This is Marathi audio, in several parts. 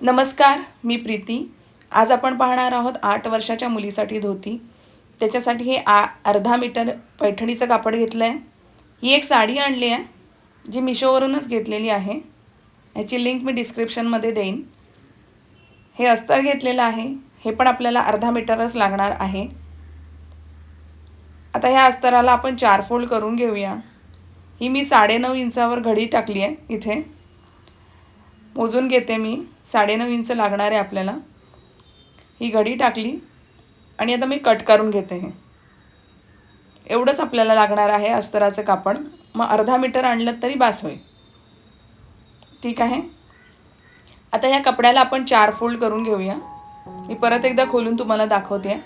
नमस्कार मी प्रीती. आज आपण पाहणार आहोत आठ वर्षाच्या मुलीसाठी धोती. त्याच्यासाठी हे आ अर्धा मीटर पैठणीचं कापड घेतलं आहे ही एक साडी आणली आहे जी मिशोवरूनच घेतलेली आहे. ह्याची लिंक मी डिस्क्रिप्शनमध्ये देईन. हे अस्तर घेतलेलं आहे हे पण आपल्याला अर्धा मीटरच लागणार आहे. आता ह्या अस्तराला आपण चार फोल्ड करून घेऊया. ही मी साडेनऊ इंचावर घडी टाकली आहे इथे. मोजून घेते मी. साडेनऊ इंच लागणार आहे आपल्याला. ही घडी टाकली आणि आता मी कट करून घेते हे. एवढंच आपल्याला लागणार आहे अस्तराचं कापड. मग अर्धा मीटर आणलं तरी बास होईल. ठीक आहे? आता ह्या कपड्याला आपण चार फोल्ड करून घेऊया. मी परत एकदा खोलून तुम्हाला दाखवते.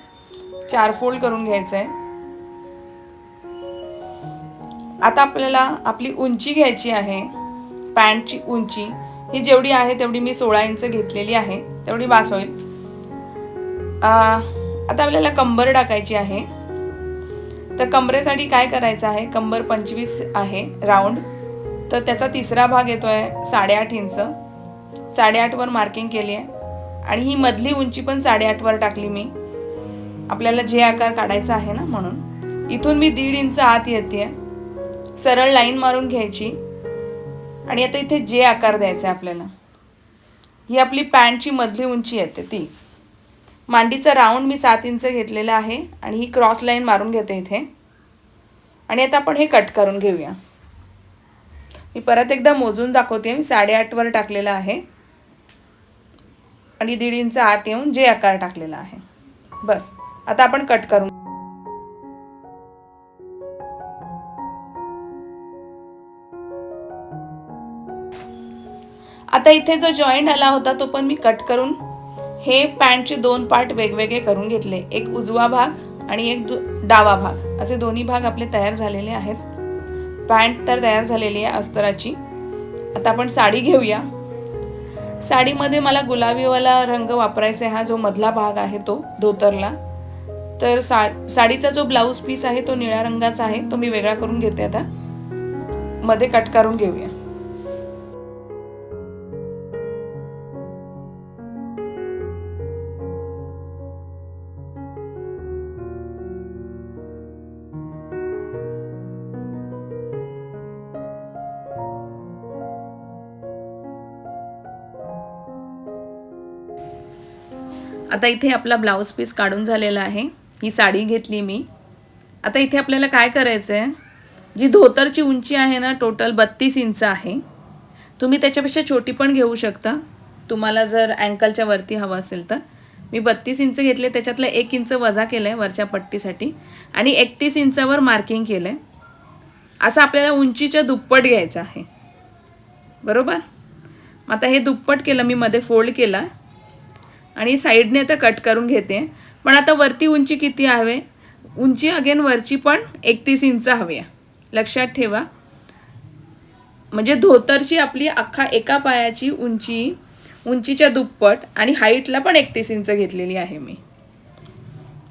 चार फोल्ड करून घ्यायचं आहे आता आपल्याला आपली उंची घ्यायची आहे. पॅन्टची उंची. ही जेवढी आहे तेवढी मी सोळा इंच घेतलेली आहे. तेवढी बास होईल. आता आपल्याला कंबर टाकायची आहे. तर कमरेसाठी काय करायचं आहे? कंबर पंचवीस आहे राऊंड. तर त्याचा तिसरा भाग येतो आहे साडेआठ इंच. साडेआठवर मार्किंग केली आहे. आणि ही मधली उंची पण साडेआठवर टाकली मी. आपल्याला जे आकार काढायचा आहे ना म्हणून. इथून मी दीड इंच आत येते सरळ लाईन मारून घ्यायची. आणि आता इथे जे आकार द्यायचा आहे आपल्याला ही आपली पॅन्टची मधली उंची येते ती. मांडीचा राऊंड मी सात इंच घेतलेला आहे आणि ही क्रॉस लाईन मारून घेते इथे. आणि आता आपण हे कट करून घेऊया. मी परत एकदा मोजून दाखवते मी साडेआठवर टाकलेलं आहे. आणि दीड इंच आत येऊन जे आकार टाकलेला आहे. बस आता आपण कट करून आता इथे जो जॉईंट आला होता तो पण मी कट करून हे पॅन्टचे दोन पार्ट वेगवेगळे करून घेतले. एक उजवा भाग आणि एक दु- डावा भाग. असे दोन्ही भाग आपले तयार झालेले आहेत. पॅन्ट तर तयार झालेली आहे अस्तराची. आता आपण साडी घेऊया. साडीमध्ये मला गुलाबीवाला रंग वापरायचा आहे हा जो मधला भाग आहे तो धोतरला. तर सा साडीचा जो ब्लाऊज पीस आहे तो निळ्या रंगाचा आहे. तो मी वेगळा करून घेते आता. मध्ये कट करून घेऊया. आता इथे आपला ब्लाऊज पीस काढून झालेला आहे. ही साडी घेतली मी. आता इथे आपल्याला काय करायचं आहे जी धोतरची उंची आहे ना टोटल बत्तीस इंच आहे. तुम्ही त्याच्यापेक्षा छोटी पण घेऊ शकता. तुम्हाला जर अँकलच्या वरती हवं असेल तर. मी बत्तीस इंच घेतले त्याच्यातलं एक इंच वजा केलं आहे वरच्या पट्टीसाठी. आणि एकतीस इंचावर मार्किंग केलं आहे असं आपल्याला उंचीच्या दुप्पट घ्यायचं आहे. बरोबर? आता हे दुप्पट केलं मी मध्ये फोल्ड केला. आणि साईडने आता कट करून घेते. पण आता वरती उंची किती हवे? उंची अगेन वरची पण एकतीस इंच हवी आहे. लक्षात ठेवा. म्हणजे धोतरची आपली अख्खा एका पायाची उंची उंचीच्या दुप्पट आणि हाईटला पण एकतीस इंच घेतलेली आहे मी.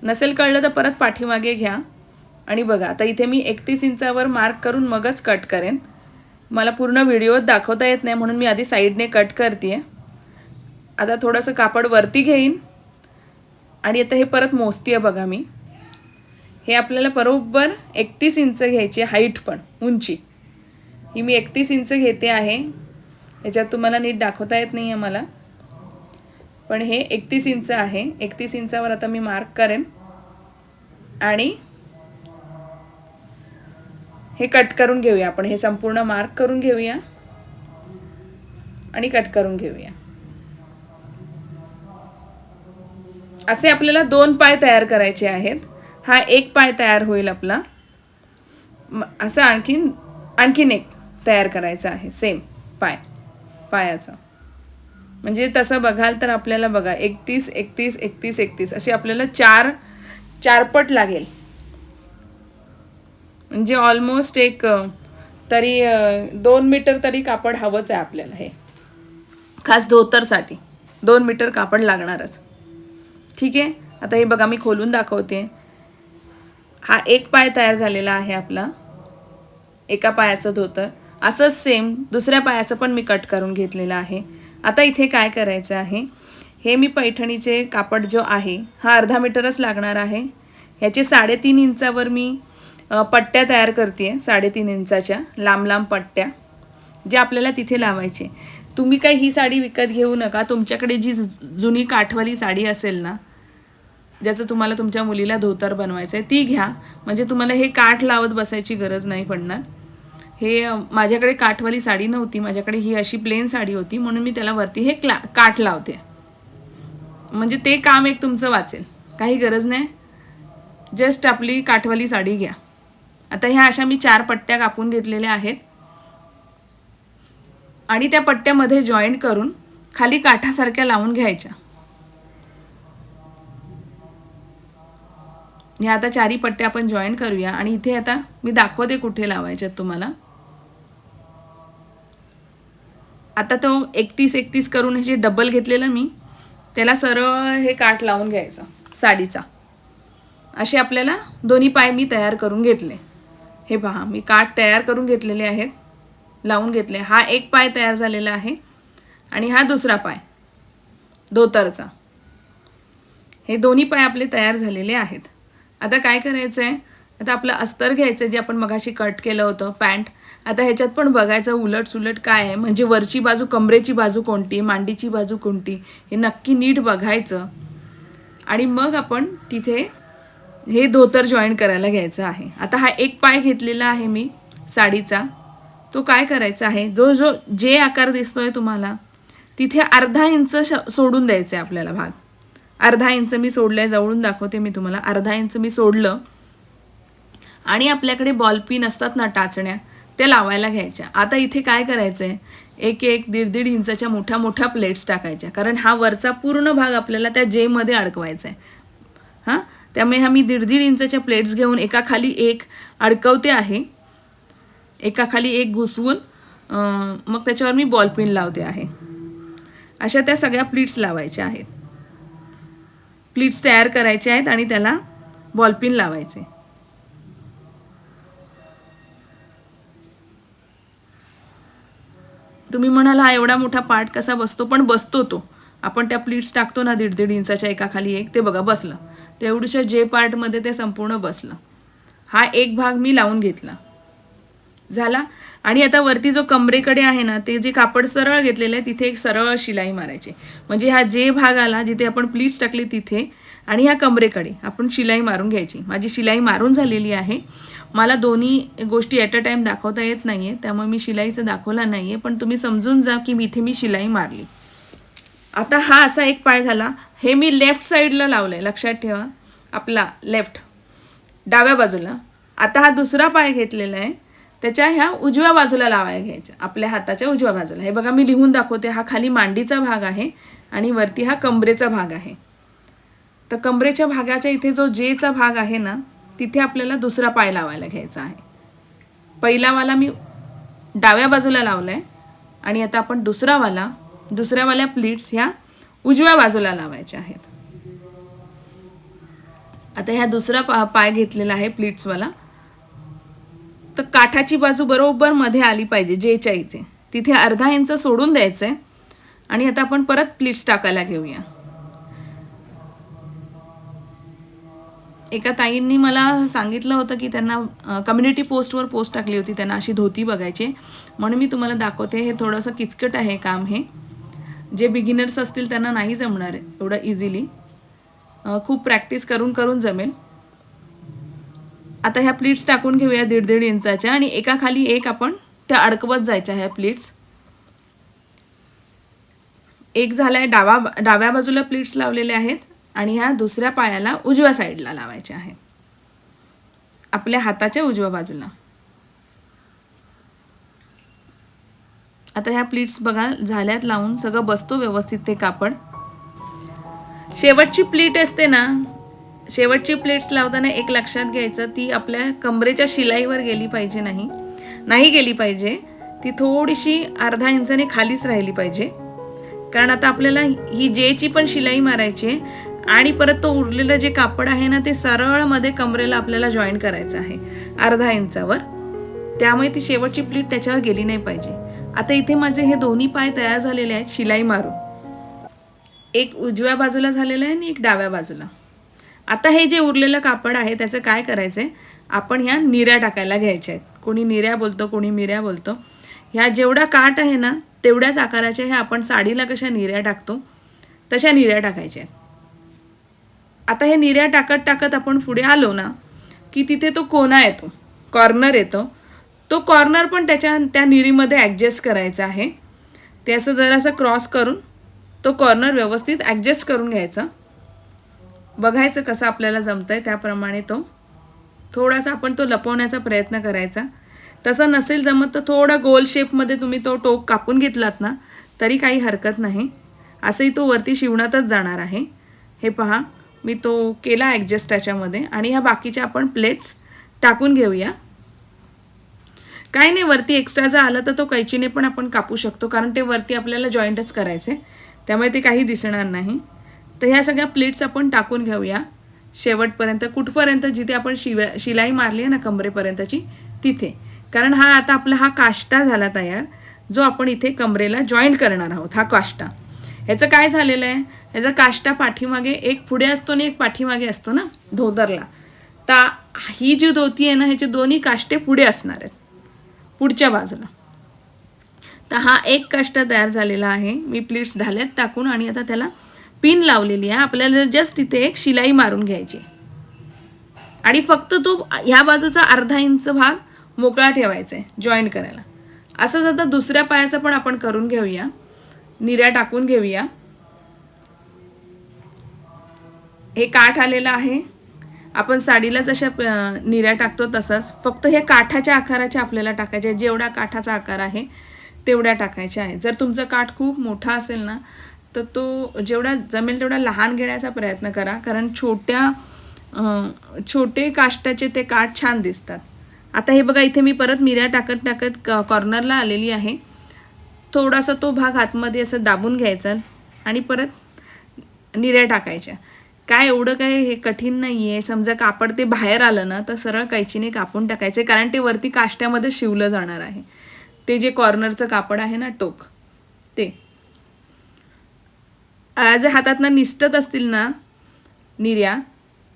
नसेल कळलं तर परत पाठीमागे घ्या. आणि बघा आता इथे मी एकतीस इंचावर मार्क करून मगच कट करेन. मला पूर्ण व्हिडिओ दाखवता येत नाही म्हणून मी आधी साईडने कट करते आता थोडंसं कापड वरती घेईन. आणि आता हे परत मोजती आहे बघा मी. हे आपल्याला बरोबर एकतीस इंच घ्यायची हाईट पण उंची. ही मी एकतीस इंच घेते आहे. याच्यात तुम्हाला नीट दाखवता येत नाही आहे मला. पण हे एकतीस इंच आहे. एकतीस इंचावर आता मी मार्क करेन. आणि हे कट करून घेऊया आपण. हे संपूर्ण मार्क करून घेऊया. आणि कट करून घेऊया. असे आपल्याला दोन पाय तयार करायचे आहेत. हा एक पाय तयार होईल आपला. असं आणखीन आणखीन एक तयार करायचा आहे. सेम पाय पायाचा. म्हणजे तसं बघाल तर आपल्याला बघा एकतीस एकतीस एकतीस एकतीस अशी आपल्याला चार चारपट लागेल. म्हणजे ऑलमोस्ट एक तरी दोन मीटर तरी कापड हवंच आहे आपल्याला हे. खास धोतरसाठी. दोन मीटर कापड लागणारच. ठीक आहे? आता हे बघा मी खोलून दाखवते. हा एक पाय तयार झालेला आहे आपला. एका पायाचं धोतर. असंच सेम दुसऱ्या पायाचं पण मी कट करून घेतलेलं आहे. आता इथे काय करायचं आहे? हे मी पैठणीचे कापड जो आहे हा अर्धा मीटरच लागणार आहे. ह्याचे साडेतीन इंचावर मी पट्ट्या तयार करते आहे साडेतीन इंचाच्या लांब लांब पट्ट्या जे आपल्याला तिथे लावायचे. तुम्ही काही ही साडी विकत घेऊ नका. तुमच्याकडे जी जु- जुनी काठवाली साडी असेल ना ज्याचं तुम्हाला तुमच्या मुलीला धोतर बनवायचं आहे ती घ्या. म्हणजे तुम्हाला हे काठ लावत बसायची गरज नाही पडणार. हे माझ्याकडे काठवाली साडी नव्हती माझ्याकडे ही अशी प्लेन साडी होती म्हणून मी त्याला वरती हे क्ला काठ लावते. म्हणजे ते काम एक तुमचं वाचेल. काही गरज नाही. जस्ट आपली काठवाली साडी घ्या. आता ह्या अशा मी चार पट्ट्या कापून घेतलेल्या आहेत. आणि त्या पट्ट्यामध्ये जॉईंट करून खाली काठासारख्या लावून घ्यायच्या. ह्या आता चारी पट्ट्या आपण जॉईन करूया. आणि इथे आता मी दाखवते कुठे लावायच्यात तुम्हाला. आता तो एकतीस एकतीस करून हे जे डबल घेतलेलं मी त्याला सरळ हे काठ लावून घ्यायचा साडीचा. असे आपल्याला दोन्ही पाय मी तयार करून घेतले. हे पहा मी काठ तयार करून घेतलेले आहेत लावून घेतले. हा एक पाय तयार झालेला आहे आणि हा दुसरा पाय धोतरचा हे दोन्ही पाय आपले तयार झालेले आहेत. आता काय करायचं आहे आता आपलं अस्तर घ्यायचं जे आपण मगाशी कट केलं होतं पॅन्ट आता ह्याच्यात पण बघायचं उलट सुलट काय आहे? म्हणजे वरची बाजू कमरेची बाजू कोणती? मांडीची बाजू कोणती? हे नक्की नीट बघायचं. आणि मग आपण तिथे हे धोतर जॉईन करायला घ्यायचं आहे. आता हा एक पाय घेतलेला आहे मी साडीचा. तो काय करायचा आहे? जो जो जे आकार दिसतोय तुम्हाला तिथे अर्धा इंच श- सोडून द्यायचं आहे आपल्याला भाग. अर्धा इंच मी सोडलं आहे जवळून दाखवते मी तुम्हाला. अर्धा इंच मी सोडलं. आणि आपल्याकडे बॉलपिन असतात ना टाचण्या त्या लावायला घ्यायच्या. आता इथे काय करायचं आहे एक एक दीड दीड इंचाच्या मोठ्या मोठ्या प्लेट्स टाकायच्या. कारण हा वरचा पूर्ण भाग आपल्याला त्या जेमध्ये अडकवायचा आहे हां? त्यामुळे हा मी दीड दीड इंचाच्या प्लेट्स घेऊन एका खाली एक अडकवते आहे. एका खाली एक घुसवून मग त्याच्यावर मी बॉलपिन लावते आहे. अशा त्या सगळ्या प्लीट्स लावायच्या आहेत. प्लीट्स तयार करायचे आहेत आणि त्याला बॉलपिन लावायचे. तुम्ही म्हणाल हा एवढा मोठा पार्ट कसा बसतो? पण बसतो तो. आपण त्या प्लीट्स टाकतो ना दीड दीड इंचाच्या एका खाली एक ते बघा बसलं. तेवढ्याच्या जे पार्टमध्ये ते संपूर्ण बसलं. हा एक भाग मी लावून घेतला. झाला? आणि आता वरती जो कमरेकडे आहे ना ते जे कापड सरळ घेतलेलं आहे तिथे एक सरळ शिलाई मारायची. म्हणजे हा जे भाग आला जिथे आपण प्लीट्स टाकली तिथे आणि ह्या कमरेकडे आपण शिलाई मारून घ्यायची. माझी शिलाई मारून झालेली आहे. मला दोन्ही गोष्टी ॲट अ टाईम दाखवता येत नाही आहे त्यामुळे मी शिलाईचं दाखवला नाही आहे पण तुम्ही समजून जा की मी इथे मी शिलाई मारली. आता हा असा एक पाय झाला. हे मी लेफ्ट साईडला लावलं आहे लक्षात ठेवा. आपला लेफ्ट डाव्या बाजूला. आता हा दुसरा पाय घेतलेला आहे. त्याच्या ह्या उजव्या बाजूला लावायला घ्यायच्या. आपल्या हाताच्या उजव्या बाजूला. हे बघा मी लिहून दाखवते. हा खाली मांडीचा भाग आहे आणि वरती हा कमरेचा भाग आहे. तर कमरेच्या भागाच्या इथे जो जेचा भाग आहे ना तिथे आपल्याला दुसरा पाय लावायला घ्यायचा आहे. पहिलावाला मी डाव्या बाजूला लावला आहे आणि आता आपण दुसरावाला दुसऱ्यावाल्या प्लीट्स ह्या उजव्या बाजूला लावायच्या आहेत. आता ह्या दुसरा पा पाय घेतलेला आहे प्लीट्सवाला तर काठाची बाजू बरोबर मध्ये आली पाहिजे जेच्या इथे. तिथे अर्धा इंच सोडून द्यायचं आहे आणि आता आपण परत प्लीट्स टाकायला घेऊया. एका ताईंनी मला सांगितलं होतं की त्यांना कम्युनिटी पोस्टवर पोस्ट टाकली होती त्यांना अशी धोती बघायची. म्हणून मी तुम्हाला दाखवते हे थोडंसं किचकट आहे काम हे. जे बिगिनर्स असतील त्यांना नाही जमणार एवढं इझिली खूप प्रॅक्टिस करून करून जमेल. आता ह्या प्लीट्स टाकून घेऊया दीड दीड इंचाच्या आणि एका खाली एक आपण त्या अडकवत जायच्या ह्या प्लीट्स एक झालाय डावा डाव्या बाजूला प्लीट्स लावलेले आहेत आणि ह्या दुसऱ्या पायाला उजव्या साईडला लावायच्या आहेत आपल्या हाताच्या उजव्या बाजूला. आता ह्या प्लीट्स बघा झाल्यात लावून सगळं बसतो व्यवस्थित ते कापड. शेवटची प्लीट असते ना शेवटची प्लेट्स लावताना एक लक्षात घ्यायचं ती आपल्या कमरेच्या शिलाईवर गेली पाहिजे नाही. नाही गेली पाहिजे ती थोडीशी अर्धा इंचाने खालीच राहिली पाहिजे. कारण आता आपल्याला ही जेची पण शिलाई मारायची आहे आणि परत तो उरलेलं जे कापड आहे ना ते सरळमध्ये कमरेला आपल्याला जॉईन करायचं आहे अर्धा इंचावर. त्यामुळे ती शेवटची प्लीट त्याच्यावर गेली नाही पाहिजे. आता इथे माझे हे दोन्ही पाय तयार झालेले आहेत शिलाई मारून. एक उजव्या बाजूला झालेला आहे आणि एक डाव्या बाजूला. आता हे जे उरलेलं कापड आहे त्याचं काय करायचं आहे आपण ह्या निऱ्या टाकायला घ्यायच्या आहेत. कोणी निऱ्या बोलतो कोणी मिऱ्या बोलतो. ह्या जेवढा काठ आहे ना तेवढ्याच आकाराच्या ह्या आपण साडीला कशा निऱ्या टाकतो तशा निऱ्या टाकायच्या आहेत. आता हे निर्या टाकत टाकत आपण पुढे आलो ना की तिथे तो कोना येतो कॉर्नर येतो. तो कॉर्नर पण त्याच्या त्या निरीमध्ये ॲडजस्ट करायचा आहे. ते असं जरासं क्रॉस करून तो कॉर्नर व्यवस्थित ॲडजस्ट करून घ्यायचा. बघायचं कसं आपल्याला जमतं आहे त्याप्रमाणे तो थोडासा आपण तो लपवण्याचा प्रयत्न करायचा. तसं नसेल जमत तर थोडा गोल शेपमध्ये तुम्ही तो टोक कापून घेतलात ना तरी काही हरकत नाही. असंही तो वरती शिवणातच जाणार आहे. हे पहा मी तो केला ॲडजस्ट त्याच्यामध्ये आणि ह्या बाकीच्या आपण प्लेट्स टाकून घेऊया. काही नाही वरती एक्स्ट्रा जर आलं तर तो कैचीने पण आपण कापू शकतो कारण ते वरती आपल्याला जॉईंटच करायचे त्यामुळे ते काही दिसणार नाही. तर ह्या सगळ्या प्लेट्स आपण टाकून घेऊया. शेवटपर्यंत कुठपर्यंत जिथे आपण शिव शिलाई मारली आहे ना कमरेपर्यंतची तिथे. कारण हा आता आपला हा काष्टा झाला तयार जो आपण इथे कमरेला जॉईंट करणार आहोत हा काष्टा. ह्याचं काय झालेलं आहे? ह्याचा काष्टा पाठीमागे एक पुढे असतो आणि एक पाठीमागे असतो ना धोदरला. तर ही जी धोती आहे ना ह्याचे दोन्ही काष्टे पुढे असणार आहेत पुढच्या बाजूला. तर हा एक काष्टा तयार झालेला आहे. मी प्लीट्स ढाल्यात टाकून आणि आता त्याला पिन लावलेली आहे. आपल्याला जस्ट इथे एक शिलाई मारून घ्यायची आणि फक्त तो ह्या बाजूचा अर्धा इंच भाग मोकळा ठेवायचा आहे जॉईन करायला. असंच आता दुसऱ्या पायाचं पण आपण करून घेऊया. निऱ्या टाकून घेऊया. हे काठ आलेलं आहे. आपण साडीला जशा निऱ्या टाकतो तसंच. फक्त हे काठाच्या आकाराच्या आपल्याला टाकायचे जेवढा काठाचा आकार आहे तेवढ्या टाकायच्या आहे. जर तुमचं काठ खूप मोठा असेल ना तर तो जेवढा जमेल तेवढा लहान घेण्याचा प्रयत्न करा. कारण छोट्या छोटे काष्टाचे ते काठ छान दिसतात. आता हे बघा इथे मी परत मिऱ्या टाकत टाकत क- कॉर्नरला आलेली आहे. थोडासा तो भाग आतमध्ये असं दाबून घ्यायचा आणि परत निऱ्या टाकायच्या. काय एवढं काय हे कठीण नाही आहे समजा कापड ते बाहेर आलं ना तर सरळ कैचीने कापून टाकायचे कारण ते वरती काष्ट्यामध्ये शिवलं जाणार आहे. ते जे कॉर्नरचं कापड आहे ना टोक ते. आज हातातनं निसटत असतील ना निर्या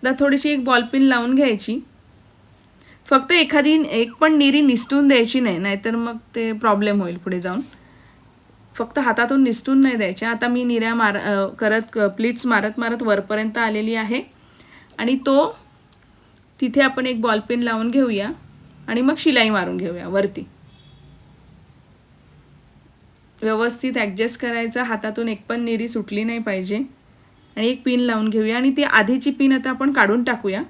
तर थोडीशी एक बॉलपिन लावून घ्यायची. फक्त एखादी एक पण निरी निसटून द्यायची नाही नाहीतर मग ते प्रॉब्लेम होईल पुढे जाऊन. फक्त हातातून निसटून नाही द्यायच्या आता मी निऱ्या मार करत प्लीट्स मारत मारत वरपर्यंत आलेली आहे. आणि तो तिथे आपण एक बॉलपेन लावून घेऊया. आणि मग शिलाई मारून घेऊया वरती. व्यवस्थित ॲडजस्ट करायचं हातातून एक पण निरी सुटली नाही पाहिजे. आणि एक पिन लावून घेऊया आणि ती आधीची पिन आता आपण काढून टाकूया.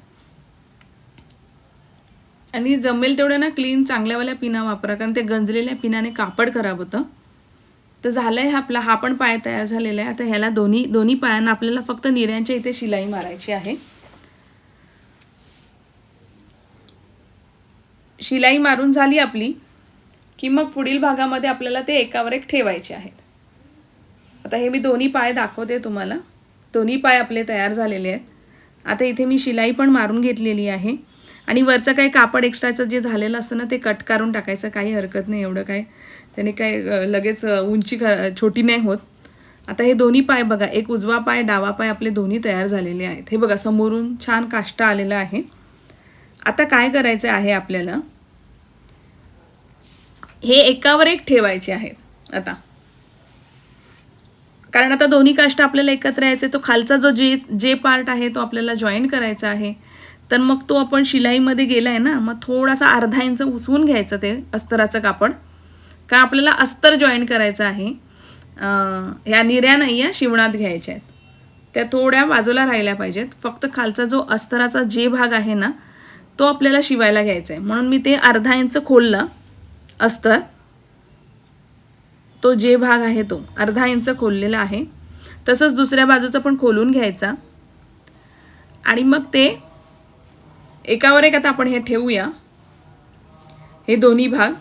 आणि जमेल तेवढं ना क्लीन चांगल्यावाल्या पिना वापरा कारण ते गंजलेल्या पिनाने कापड खराब होतं. तर झालं आहे आपला हा पण पाय तयार झालेला आहे. आता ह्याला दोन्ही दोन्ही पायांना आपल्याला फक्त निऱ्यांच्या इथे शिलाई मारायची आहे. शिलाई मारून झाली आपली. की मग पुढील भागामध्ये आपल्याला ते एकावर एक ठेवायचे आहेत. आता हे मी दोन्ही पाय दाखवते तुम्हाला. दोन्ही पाय आपले तयार झालेले आहेत. आता इथे मी शिलाई पण मारून घेतलेली आहे. आणि वरचं काही कापड एक्स्ट्राचं जे झालेलं असतं ना ते कट काढून टाकायचं. काही हरकत नाही एवढं काय. त्याने काय लगेच उंची छोटी नाही होत. आता हे दोन्ही पाय बघा एक उजवा पाय डावा पाय आपले दोन्ही तयार झालेले आहेत. हे बघा समोरून छान काष्टा आलेला आहे. आता काय करायचं आहे आपल्याला? हे एकावर एक ठेवायचे आहेत. आता. कारण आता दोन्ही काष्ट आपल्याला एकत्र यायचे तो खालचा जो जे जे पार्ट आहे तो आपल्याला जॉईन करायचा आहे. तर मग तो आपण शिलाईमध्ये गेला आहे ना मग थोडासा अर्धा इंच उसवून घ्यायचं ते अस्तराचं कापड. का आपल्याला अस्तर जॉईन करायचं आहे. ह्या निऱ्या नाही या शिवणात घ्यायच्या आहेत. त्या थोड्या बाजूला राहिल्या पाहिजेत. फक्त खालचा जो अस्तराचा जे भाग आहे ना तो आपल्याला शिवायला घ्यायचा आहे म्हणून मी ते अर्धा इंच खोललं. अस्तर तो जे भाग आहे तो. अर्धा इंच खोललेला आहे. तसंच दुसऱ्या बाजूचा पण खोलून घ्यायचा. आणि मग ते एकावर एक आता आपण हे ठेवूया. हे दोन्ही भाग.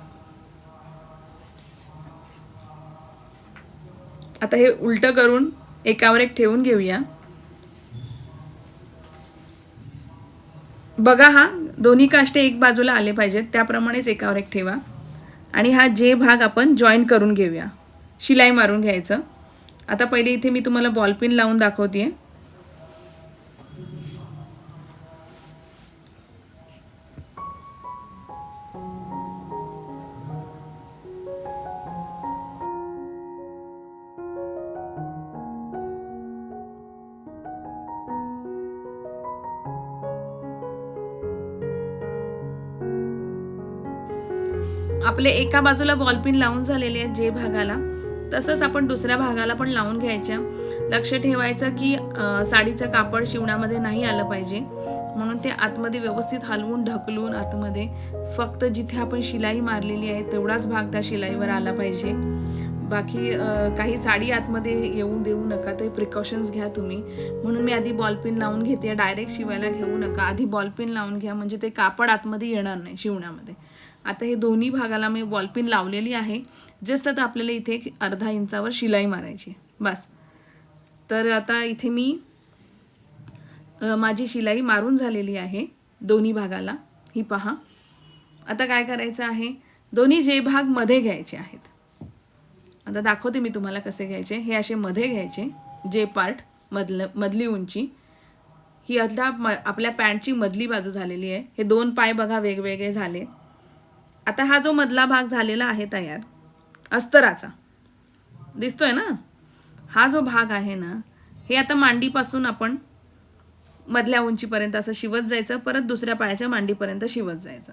आता हे उलट करून एकावर एक ठेवून घेऊया. बघा हा दोन्ही काष्टे एक बाजूला आले पाहिजेत. त्याप्रमाणेच एकावर एक ठेवा. आणि हा जे भाग आपण जॉईन करून घेऊया. शिलाई मारून घ्यायचं. आता पहिले इथे मी तुम्हाला बॉलपिन लावून दाखवते आहे एका बाजूला बॉलपिन लावून झालेले आहेत जे भागाला तसंच आपण दुसऱ्या भागाला पण लावून घ्यायच्या. लक्ष ठेवायचं की साडीचं कापड शिवण्यामध्ये नाही आलं पाहिजे. म्हणून ते आतमध्ये व्यवस्थित हलवून ढकलून आतमध्ये फक्त जिथे आपण शिलाई मारलेली आहे तेवढाच भाग त्या शिलाईवर आला पाहिजे. बाकी काही साडी आतमध्ये येऊन देऊ नका ते प्रिकॉशन्स घ्या तुम्ही. म्हणून मी आधी बॉलपिन लावून घेते डायरेक्ट शिवायला घेऊ नका. आधी बॉलपिन लावून घ्या म्हणजे ते कापड आतमध्ये येणार नाही शिवण्यामध्ये. आता हे दोन्ही भागाला मी बॉलपिन लावलेली आहे. जस्ट आता आपल्याला इथे एक अर्धा इंचावर शिलाई मारायची बस. तर आता इथे मी माझी शिलाई मारून झालेली आहे दोन्ही भागाला. ही पहा. आता काय करायचं आहे? दोन्ही जे भागमध्ये घ्यायचे आहेत. आता दाखवते मी तुम्हाला कसे घ्यायचे. हे असे मध्ये घ्यायचे जे पार्ट मधलं मधली उंची. ही आता म आपल्या पॅन्टची मधली बाजू झालेली आहे. हे दोन पाय बघा वेगवेगळे झाले आता हा जो मधला भाग झालेला आहे तयार अस्तराचा दिसतोय ना? हा जो भाग आहे ना हे आता मांडीपासून आपण मधल्या उंचीपर्यंत असं शिवत जायचं परत दुसऱ्या पायाच्या मांडीपर्यंत शिवत जायचं.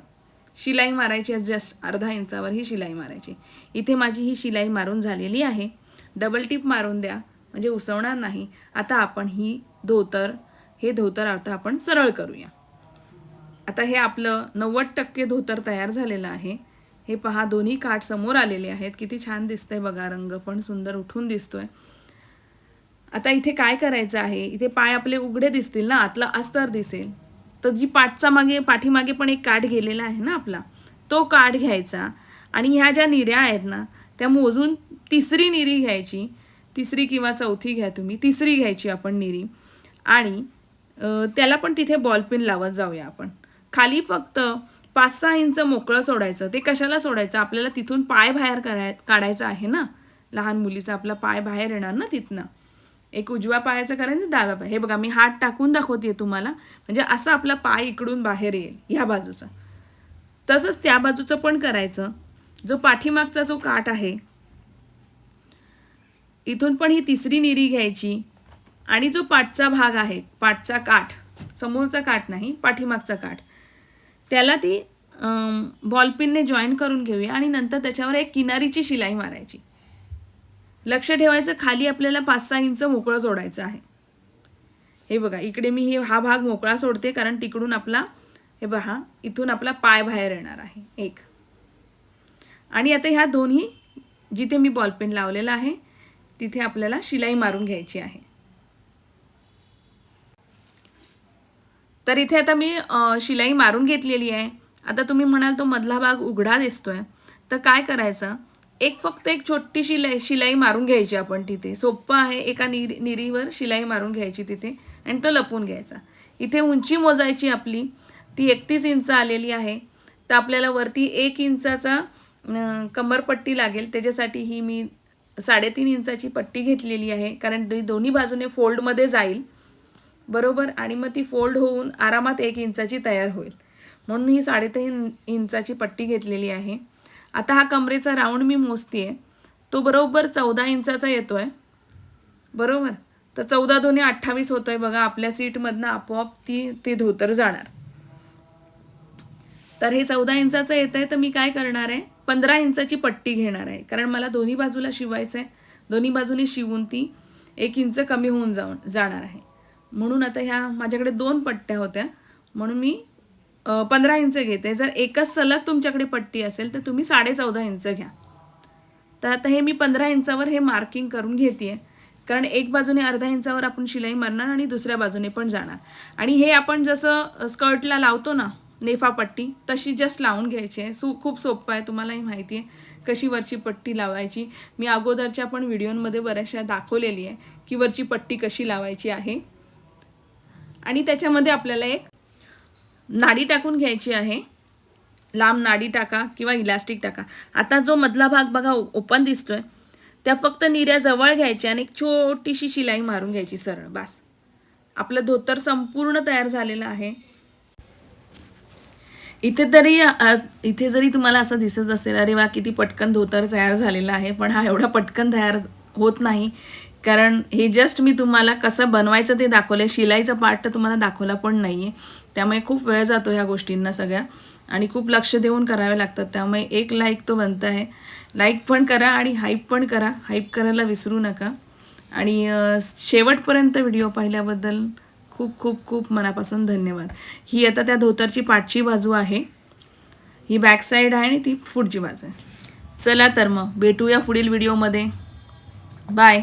शिलाई मारायची जस्ट अर्धा इंचावर ही शिलाई मारायची. इथे माझी ही शिलाई मारून झालेली आहे. डबल टिप मारून द्या म्हणजे उसवणार नाही. आता आपण ही धोतर हे धोतर आता आपण सरळ करूया. आता हे आपलं नव्वद टक्के धोतर तयार झालेलं आहे. हे पहा दोन्ही काठ समोर आलेले आहेत. किती छान दिसतंय बघा रंग पण सुंदर उठून दिसतोय. आता इथे काय करायचं आहे? इथे पाय आपले उघडे दिसतील ना आतला अस्तर दिसेल. तर जी पाठचा मागे पाठीमागे पण एक काठ गेलेला आहे ना आपला तो काठ घ्यायचा. आणि ह्या ज्या निऱ्या आहेत ना त्या मोजून तिसरी निरी घ्यायची. तिसरी किंवा चौथी घ्या तुम्ही तिसरी घ्यायची आपण निरी. आणि त्याला पण तिथे बॉलपिन लावत जाऊया आपण. खाली फक्त पाच सहा इंच मोकळं सोडायचं. ते कशाला सोडायचं? आपल्याला तिथून पाय बाहेर कराय काढायचा आहे ना? लहान मुलीचा आपला पाय बाहेर येणार ना तिथनं? एक उजव्या पायाचं करायचं डाव्या पाय. हे बघा मी हात टाकून दाखवते तुम्हाला. म्हणजे असा आपला पाय इकडून बाहेर येईल ह्या बाजूचा. तसंच त्या बाजूचं पण करायचं. जो पाठीमागचा जो काठ आहे इथून पण ही तिसरी निरी घ्यायची. आणि जो पाठचा भाग आहे पाठचा काठ समोरचा काठ नाही पाठीमागचा काठ. त्याला ती बॉलपिनने जॉईन करून घेऊया आणि नंतर त्याच्यावर एक किनारीची शिलाई मारायची. लक्ष ठेवायचं खाली आपल्याला पाच सहा इंच मोकळं सोडायचं आहे. हे बघा इकडे मी हे हा भाग मोकळा सोडते कारण तिकडून आपला हे बघा इथून आपला पाय बाहेर येणार आहे. एक. आणि आता ह्या दोन्ही जिथे मी बॉलपेन लावलेला आहे तिथे आपल्याला शिलाई मारून घ्यायची आहे. तर इथे आता मी शिलाई मारून घेतलेली आहे. आता तुम्ही म्हणाल तो मधला भाग उघडा दिसतोय. तर काय करायचं? एक फक्त एक छोटी शिलाई शिलाई मारून घ्यायची आपण तिथे. सोपं आहे एका निरी निरीवर शिलाई मारून घ्यायची तिथे आणि तो लपून घ्यायचा. इथे उंची मोजायची आपली. ती एकतीस इंच आलेली आहे. तर आपल्याला वरती एक इंचाचा कंबरपट्टी लागेल. त्याच्यासाठी ही मी साडेतीन इंचाची पट्टी घेतलेली आहे. कारण ती दोन्ही बाजूने फोल्डमध्ये जाईल. बरोबर आणि मग ती फोल्ड होऊन आरामात एक इंचाची तयार होईल. म्हणून ही साडेतीन इंचाची पट्टी घेतलेली आहे. आता हा कमरेचा राऊंड मी मोजतीये. तो बरोबर चौदा इंचाचा येतो आहे बरोबर? तर चौदा दोन्ही अठ्ठावीस होतोय. बघा आपल्या सीटमधनं आपोआप ती ती धोतर जाणार. तर हे चौदा इंचाचं येत आहे तर मी काय करणार आहे? पंधरा इंचाची पट्टी घेणार आहे. कारण मला दोन्ही बाजूला शिवायचं आहे दोन्ही बाजूने शिवून ती एक इंच कमी होऊन जाऊन जाणार आहे. म्हणून आता ह्या माझ्याकडे दोन पट्ट्या होत्या. म्हणून मी पंधरा इंच घेते. जर एकच सलग तुमच्याकडे पट्टी असेल तर तुम्ही साडे चौदा इंच घ्या. तर आता हे मी पंधरा इंचावर हे मार्किंग करून घेते कारण एक बाजूने अर्धा इंचावर आपण शिलाई मारणार आणि दुसऱ्या बाजूने पण जाणार. आणि हे आपण जसं स्कर्टला लावतो ना नेफा पट्टी तशी जस्ट लावून घ्यायची आहे. सु खूप सोपं आहे. तुम्हालाही माहिती आहे कशी वरची पट्टी लावायची. मी अगोदरच्या पण व्हिडिओमध्ये बऱ्याचशा दाखवलेली आहे की वरची पट्टी कशी लावायची आहे. आणि त्याच्यामध्ये आपल्याला एक नाडी टाकून घ्यायची आहे. लांब नाडी टाका किंवा इलास्टिक टाका. आता जो मधला भाग बघा ओपन दिसतोय त्या फक्त निऱ्या जवळ घ्यायच्या आणि एक छोटीशी शिलाई मारून घ्यायची सरळ बास. आपलं धोतर संपूर्ण तयार झालेलं आहे. इथे तरी इथे जरी तुम्हाला असं दिसत असेल अरे वा किती पटकन धोतर तयार झालेला आहे पण हा एवढा पटकन तयार होत नाही. कारण हे जस्ट मी तुम्हाला कसं बनवायचं ते दाखवलं आहे शिलाईचा पार्ट तर तुम्हाला दाखवला पण नाही आहे त्यामुळे खूप वेळ जातो ह्या गोष्टींना सगळ्या. आणि खूप लक्ष देऊन करावे लागतात. त्यामुळे एक लाईक तो बनत आहे. लाईक पण करा आणि हाईप पण करा. हाईप करायला विसरू नका. आणि शेवटपर्यंत व्हिडिओ पाहिल्याबद्दल खूप खूप खूप मनापासून धन्यवाद. ही आता त्या धोतरची पाठची बाजू आहे. ही बॅक साईड आहे आणि ती पुढची बाजू आहे. चला तर मग भेटूया पुढील व्हिडिओमध्ये बाय